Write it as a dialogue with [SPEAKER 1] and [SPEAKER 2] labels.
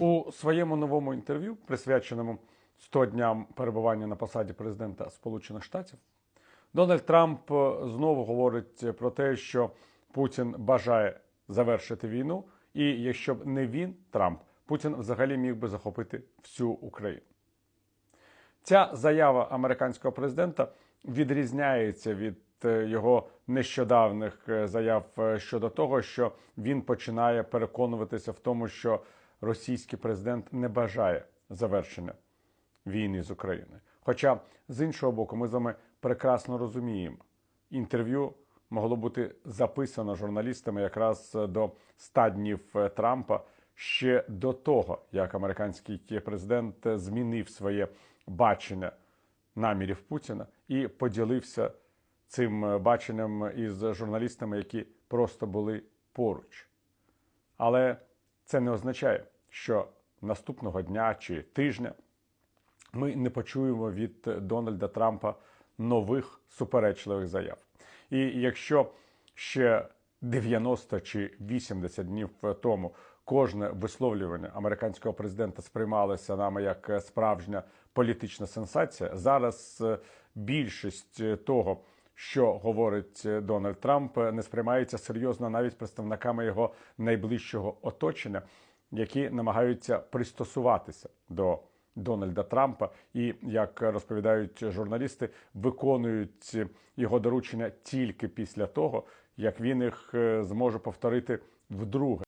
[SPEAKER 1] У своєму новому інтерв'ю, присвяченому 100 дням перебування на посаді президента Сполучених Штатів, Дональд Трамп знову говорить про те, що Путін бажає завершити війну, і якщо б не він, Трамп, Путін взагалі міг би захопити всю Україну. Ця заява американського президента відрізняється від його нещодавних е, заяв е, щодо того, що він починає переконуватися в тому, що російський президент не бажає завершення війни з Україною. Хоча з іншого боку, ми з вами прекрасно розуміємо, інтерв'ю могло бути записано журналістами якраз до 100 днів е, Трампа ще до того, як американський президент змінив своє бачення намірів Путіна і поділився цим е, баченням із журналістами, які просто були поруч. Але це не означає, що наступного дня чи тижня ми не почуємо від Дональда Трампа нових суперечливих заяв. І якщо ще 90 чи 80 днів тому кожне висловлювання американського президента сприймалося нами як справжня політична сенсація, зараз е, більшість е, того, що говорить е, Дональд Трамп, не сприймається серйозно навіть представниками його найближчого оточення, які намагаються пристосуватися до Дональда Трампа і, як розповідають журналісти, виконують його доручення тільки після того, як він їх е, зможе повторити вдруге.